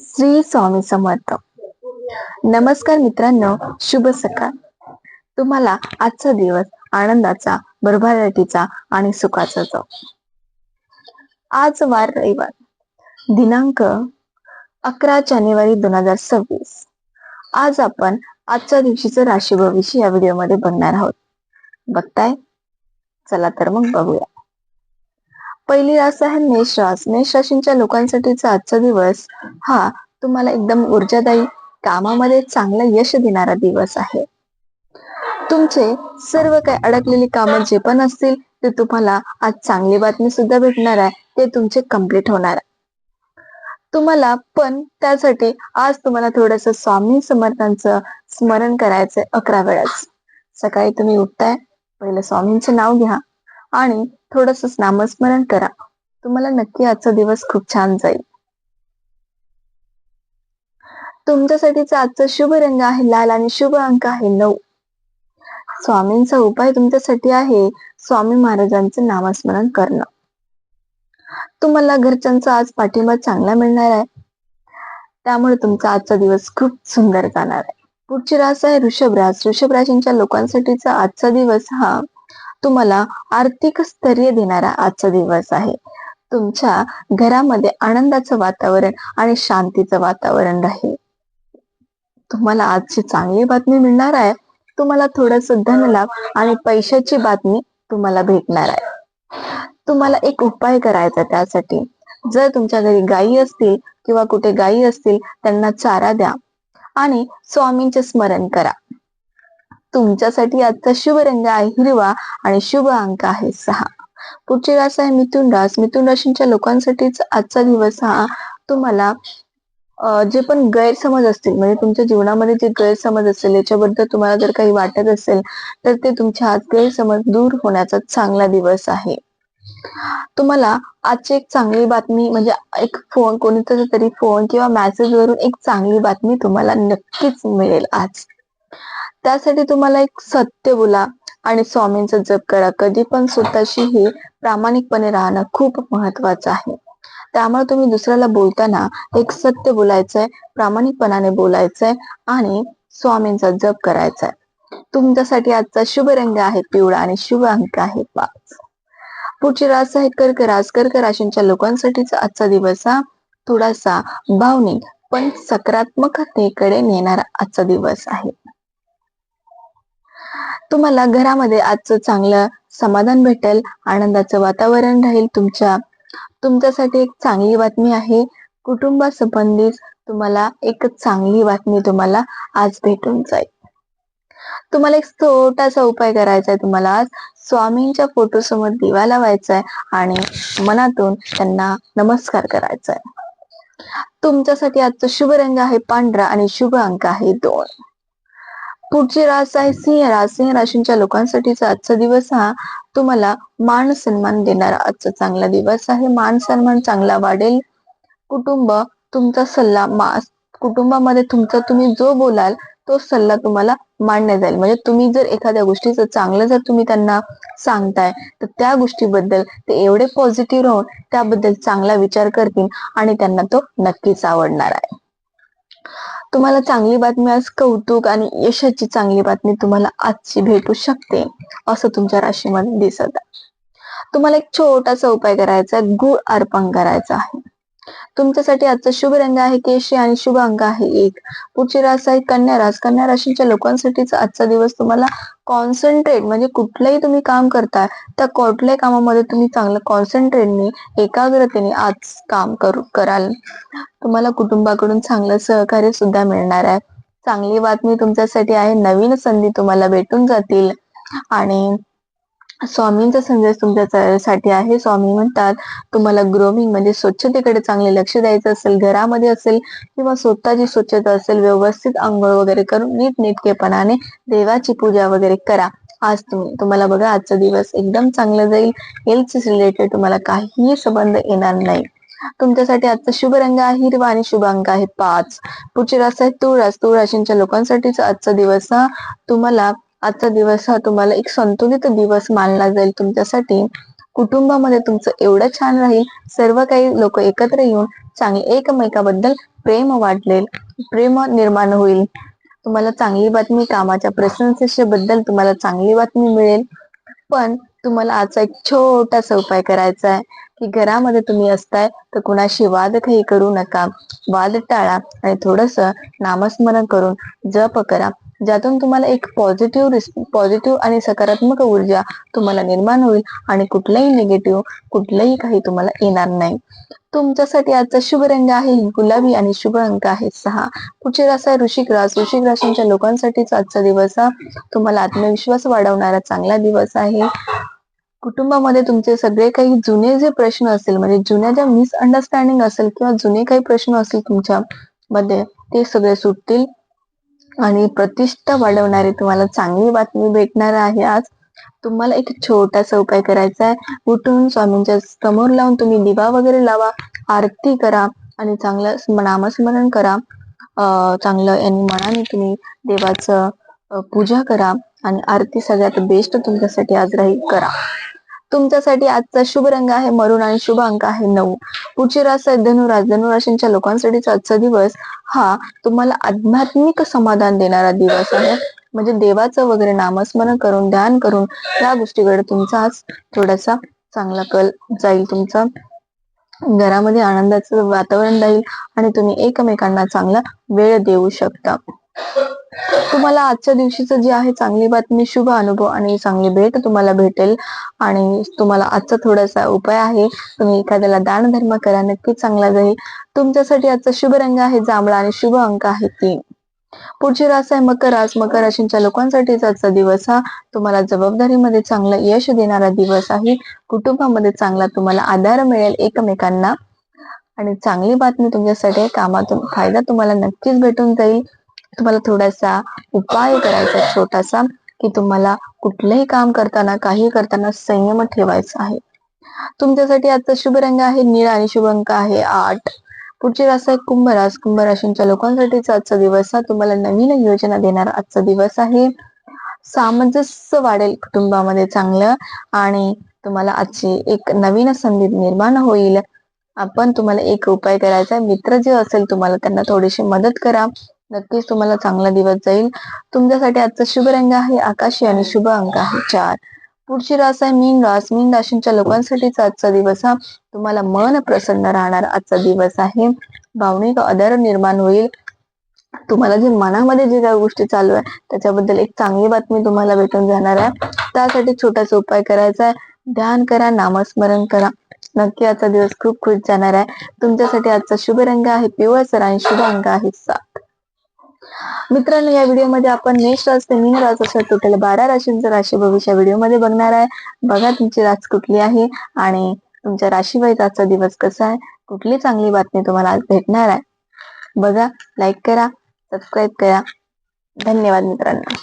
श्री स्वामी समर्थ. नमस्कार मित्रांनो शुभ सकाळ. तुम्हाला आजचा दिवस आनंदाचा भरभराटीचा आणि सुखाचा जाऊ. आज वार रविवार. दिनांक अकरा जानेवारी दोन हजार सव्वीस. आज आपण आजच्या दिवशीचं राशी भविष्य या व्हिडिओमध्ये बघणार आहोत. बघताय? चला तर मग बघूया. पहिली रास आहे मेष रास मेष राशींच्या लोकांसाठीचा आजचा दिवस हा तुम्हाला एकदम ऊर्जादायी कामामध्ये चांगलं यश देणारा दिवस आहे. तुमचे सर्व काही अडकलेली कामं जे पण असतील ते तुम्हाला आज चांगली बातमी सुद्धा भेटणार आहे ते तुमचे कंप्लीट होणार आहे. तुम्हाला पण त्यासाठी आज तुम्हाला थोडस स्वामी समर्थांचं स्मरण करायचंय अकरा वेळाच. सकाळी तुम्ही उठताय पहिलं स्वामींचं नाव घ्या. आणि थोडस नामस्मरण करा. तुम्हाला नक्की आजचा दिवस खूप छान जाईल. तुमच्यासाठीचा आजचा शुभ रंग आहे लाल आणि शुभ अंक आहे नऊ. स्वामींचा उपाय तुमच्यासाठी आहे स्वामी महाराजांचं नामस्मरण करणं. तुम्हाला घरच्यांचा आज पाठिंबा चांगला मिळणार आहे. त्यामुळे तुमचा आजचा दिवस खूप सुंदर जाणार आहे. पुढची रास आहे ऋषभ रास. ऋषभ राशींच्या लोकांसाठीचा आजचा दिवस हा तुम्हाला आर्थिक स्थैर्य देणारा आजचा दिवस आहे. तुमच्या घरामध्ये आनंदाचं वातावरण आणि शांतीचं वातावरण राहील. तुम्हाला आजची चांगली बातमी मिळणार आहे. तुम्हाला थोडस धनलाभ आणि पैशाची बातमी तुम्हाला भेटणार आहे. तुम्हाला एक उपाय करायचा त्यासाठी. जर तुमच्या घरी गायी असतील किंवा कुठे गायी असतील त्यांना चारा द्या आणि स्वामींचे स्मरण करा. तुमच्यासाठी आजचा शुभ रंग आहे. हिरवा आणि शुभ अंक आहे सहा. पुढची रास आहे मिथुन रास. मिथुन राशींच्या लोकांसाठीच आजचा दिवस हा तुम्हाला जे पण गैरसमज असतील म्हणजे तुमच्या जीवनामध्ये जे गैरसमज असेल याच्याबद्दल तुम्हाला जर काही वाटत असेल तर ते तुमच्या आज गैरसमज दूर होण्याचा चांगला दिवस आहे. तुम्हाला आजची एक चांगली बातमी म्हणजे एक फोन कोणीतरी तरी फोन किंवा मेसेज वरून एक चांगली बातमी तुम्हाला नक्कीच मिळेल आज. त्यासाठी तुम्हाला एक सत्य बोला आणि स्वामींचा जप करा. कधी पण स्वतःशीही प्रामाणिकपणे राहणं खूप महत्वाचं आहे. त्यामुळे तुम्ही दुसऱ्याला बोलताना एक सत्य बोलायचंय प्रामाणिकपणाने बोलायचंय आणि स्वामींचा जप करायचाय. तुमच्यासाठी आजचा शुभ रंग आहे पिवळा आणि शुभ अंक आहे पाच. पुढची रास आहे कर्क रास कर्क राशींच्या लोकांसाठीचा आजचा दिवस हा थोडासा भावनिक पण सकारात्मकतेकडे नेणारा आजचा दिवस आहे. तुम्हाला घरामध्ये आजचं चांगलं समाधान भेटेल आनंदाचं वातावरण राहील तुमच्या. तुमच्यासाठी एक चांगली बातमी आहे कुटुंबासंबंधित तुम्हाला एक चांगली बातमी तुम्हाला आज भेटून जाईल. तुम्हाला एक छोटासा उपाय करायचा आहे तुम्हाला आज. स्वामींच्या फोटो समोर दिवा लावायचा आहे आणि मनातून त्यांना नमस्कार करायचा आहे तुमच्यासाठी आजचा शुभ रंग आहे पांढरा आणि शुभ अंक आहे दोन. पुढची रास आहे सिंह रास सिंह राशींच्या लोकांसाठीचा आजचा दिवस हा तुम्हाला मान सन्मान देणारा आजचा चांगला दिवस आहे. मान सन्मान चांगला वाढेल. कुटुंब तुमचा सल्ला मा कुटुंबामध्ये तुमचा तुम्ही जो बोलाल तो सल्ला तुम्हाला मान्य जाईल. म्हणजे तुम्ही जर एखाद्या गोष्टीचं चांगलं जर तुम्ही त्यांना सांगताय तर त्या गोष्टीबद्दल ते एवढे पॉझिटिव्ह राहून त्याबद्दल चांगला विचार करतील आणि त्यांना तो नक्कीच आवडणार आहे. तुम्हाला चांगली बातमी आज कौतुक आणि यशाची चांगली बातमी तुम्हाला आजची भेटू शकते असं तुमच्या राशीमध्ये दिसत आहे. तुम्हाला एक छोटासा उपाय करायचा आहे गुळ अर्पण करायचा आहे. तुमच्यासाठी आजचा शुभ रंग आहे केशरी आणि शुभ अंक आहे एक. पुढची रास आहे कन्या रास. कन्या राशीच्या लोकांसाठीचा आजचा दिवस तुम्हाला कॉन्सन्ट्रेट म्हणजे कुठलंही तुम्ही काम करताय त्या कुठल्याही कामामध्ये तुम्ही चांगलं कॉन्सन्ट्रेटने एकाग्रतेने आज काम करू कराल. तुम्हाला कुटुंबाकडून चांगलं सहकार्य सुद्धा मिळणार आहे. चांगली बातमी तुमच्यासाठी आहे. नवीन संधी तुम्हाला भेटून जातील. आणि स्वामींचा संदेश तुमच्यासाठी आहे. स्वामी म्हणतात तुम्हाला ग्रोमिंग म्हणजे स्वच्छतेकडे चांगले लक्ष द्यायचं असेल घरामध्ये असेल किंवा स्वतःची स्वच्छता असेल व्यवस्थित आंघोळ वगैरे करून नीटनेटकेपणाने देवाची पूजा वगैरे करा. आज तुम्ही तुम्हाला बघा आजचा दिवस एकदम चांगलं जाईल. हेल्थ रिलेटेड तुम्हाला काहीही संबंध येणार नाही. तुमच्यासाठी आजचा शुभ रंग आहे. हिरवा आणि शुभ अंक आहे पाच. पुढची रास आहे तुळस तुळ राशींच्या लोकांसाठीचा आजचा दिवस हा तुम्हाला आजचा दिवस हा तुम्हाला एक संतुलित दिवस मानला जाईल तुमच्यासाठी. कुटुंबामध्ये तुमचं एवढं छान राहील सर्व काही लोक एकत्र येऊन चांगले एकमेकाबद्दल प्रेम वाढलेल प्रेम निर्माण होईल. तुम्हाला चांगली बातमी कामाच्या प्रशंसेबद्दल तुम्हाला चांगली बातमी मिळेल. पण तुम्हाला आजचा एक छोटासा उपाय करायचा आहे की घरामध्ये तुम्ही असताय तर कुणाशी वाद काही करू नका. वाद टाळा आणि थोडस नामस्मरण करून जप करा. ज्यातून तुम्हाला एक पॉझिटिव्ह पॉझिटिव्ह आणि सकारात्मक ऊर्जा तुम्हाला निर्माण होईल आणि कुठलंही निगेटिव्ह कुठलंही काही तुम्हाला येणार नाही. तुमच्यासाठी आजचा शुभ रंग आहे गुलाबी आणि शुभ अंक आहे सहा. पुढचे रास आहे ऋषिक रास. ऋषिक राशींच्या लोकांसाठीच आजचा दिवस हा तुम्हाला आत्मविश्वास वाढवणारा चांगला दिवस आहे. कुटुंबामध्ये तुमचे सगळे काही जुने जे प्रश्न असेल म्हणजे जुन्या ज्या मिसअंडरस्टँडिंग असेल किंवा जुने काही प्रश्न असेल तुमच्या मध्ये ते सगळे सुटतील. आणि प्रतिष्ठा वाढवणारी तुम्हाला चांगली बातमी भेटणार आहे आज. तुम्हाला एक छोटासा उपाय करायचा आहे. उठून स्वामींच्या समोर लावून तुम्ही दिवा वगैरे लावा आरती करा आणि चांगलं नामस्मरण करा. चांगलं यांनी मनाने तुम्ही देवाचं पूजा करा आणि आरती सगळ्यात बेस्ट तुमच्यासाठी आज राही करा. तुमच्यासाठी आजचा शुभ रंग आहे मरून आणि शुभ अंक आहे नऊ. पुढची रास आहे धनुराज धनुराशींच्या लोकांसाठीचा आजचा दिवस हा तुम्हाला आध्यात्मिक समाधान देणारा दिवस आहे. म्हणजे देवाचं वगैरे नामस्मरण करून ध्यान करून या गोष्टीकडे तुमचा आज थोडासा चांगला कल जाईल तुमचा. घरामध्ये आनंदाचं वातावरण राहील आणि तुम्ही एकमेकांना चांगला वेळ देऊ शकता. तुम्हाला आजच्या दिवशीचं जे आहे चांगली बातमी शुभ अनुभव आणि चांगली भेट तुम्हाला भेटेल. आणि तुम्हाला आजचा थोडासा उपाय आहे तुम्ही एखाद्याला दान धर्म करा नक्कीच चांगला जाईल. तुमच्यासाठी आजचा शुभ रंग आहे जांभळा आणि शुभ अंक आहे तीन. पुढची रास आहे मकर रास. मकर राशींच्या लोकांसाठीच आजचा दिवस हा तुम्हाला जबाबदारीमध्ये चांगला यश देणारा दिवस आहे. कुटुंबामध्ये चांगला तुम्हाला आधार मिळेल एकमेकांना. आणि चांगली बातमी तुमच्यासाठी कामातून फायदा तुम्हाला नक्कीच भेटून जाईल. तुम्हाला थोडासा उपाय करायचा छोटासा की तुम्हाला कुठलंही काम करताना काही करताना संयम ठेवायचा आहे. तुमच्यासाठी आजचा शुभ रंग आहे निळा आणि शुभ अंक आहे आठ. पुढची रास आहे कुंभ रास कुंभ राशींच्या लोकांसाठीचा आजचा दिवस हा तुम्हाला नवीन योजना देणारा आजचा दिवस आहे. सामंजस्य वाढेल कुटुंबामध्ये चांगलं आणि तुम्हाला आजची एक नवीन संधी निर्माण होईल. आपण तुम्हाला एक उपाय करायचा मित्र जे असेल तुम्हाला त्यांना थोडीशी मदत करा. नक्कीच तुम्हाला चांगला दिवस जाईल. तुमच्यासाठी आजचा शुभ रंग आहे आकाशी आणि शुभ अंक आहे चार. पुढची रास आहे मीन रास. मीन राशींच्या लोकांसाठीचा आजचा दिवस हा तुम्हाला मन प्रसन्न राहणार आजचा दिवस आहे. भावनिक आदर निर्माण होईल. तुम्हाला जे मनामध्ये जे काही गोष्टी चालू आहे त्याच्याबद्दल एक चांगली बातमी तुम्हाला भेटून जाणार आहे. त्यासाठी छोटासा उपाय करायचा आहे. ध्यान करा नामस्मरण करा. नक्की आजचा दिवस खूप खुश जाणार आहे. तुमच्यासाठी आजचा शुभ रंग आहे. पिवळसर आणि शुभ अंक आहे सात. मित्रांनो या व्हिडिओमध्ये आपण मेष राज ते मीन राज अशा टोटल बारा राशींचं राशी भविष्य व्हिडिओमध्ये बघणार आहे. बघा तुमची राज कुठली आहे आणि तुमच्या राशीवाईज आजचा दिवस कसा आहे. कुठली चांगली बातमी तुम्हाला आज भेटणार आहे. बघा लाईक करा सबस्क्राईब करा. धन्यवाद मित्रांनो.